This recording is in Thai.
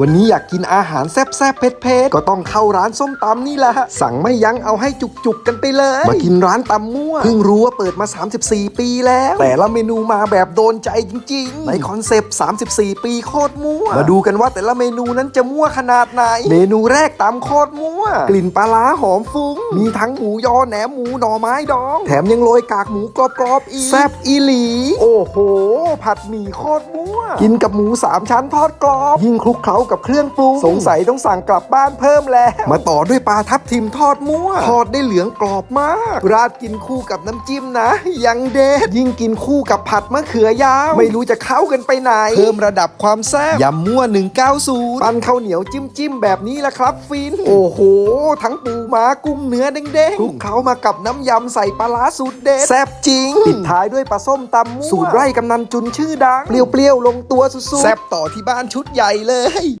วันนี้อยากกินอาหารแซ่บๆเผ็ดๆก็ต้องเข้าร้านส้มตำนี่แหละ สั่งไม่ยั้งเอาให้จุกๆกันไปเลย มากินร้านตำมั่วเพิ่งรู้ว่าเปิดมา 34 ปีแล้ว แต่ละเมนูมาแบบโดนใจจริง ๆ ในคอนเซปต์ 34 ปีโคตรมั่ว มาดูกันว่าแต่ละเมนูนั้นจะมั่วขนาดไหน เมนูแรกตำโคตรมั่ว กลิ่นปลาร้าหอมฟุ้ง มีทั้งหมูยอแหนมหมูหน่อไม้ดอง แถมยังโรยกากหมูกรอบๆอีกแซ่บอีหลี โอ้โห ผัดหมี่โคตรมั่ว กินกับหมูสามชั้นทอดกรอบยิ่งคลุกเคล้ากับเครื่องปรุง สงสัยต้องสั่งกลับบ้านเพิ่มแล้ว มาต่อด้วยปลาทับทิมทอดมั่ว ทอดได้เหลืองกรอบมาก ราดกินคู่กับน้ำจิ้มนะ ยังเด็ด ยิ่งกินคู่กับผัดมะเขือยาว ไม่รู้จะเข้ากันไปไหน เพิ่มระดับความแซ่บยำมั่ว 190 ปั้นข้าวเหนียวจิ้มจิ้มๆแบบนี้ละครับฟิน โอ้โห ทั้งปูม้ากุ้งเนื้อเด้งๆคลุกเคล้ามากับน้ำยำใส่ปลาร้าสูตรเด็ดแซ่บจริงปิดท้ายด้วยปลาส้มตำมั่วสูตรไร่กำนันจุนชื่อดังเปรี้ยวๆลงตัวสุดๆแซ่บต่อที่บ้านชุดใหญ่เลย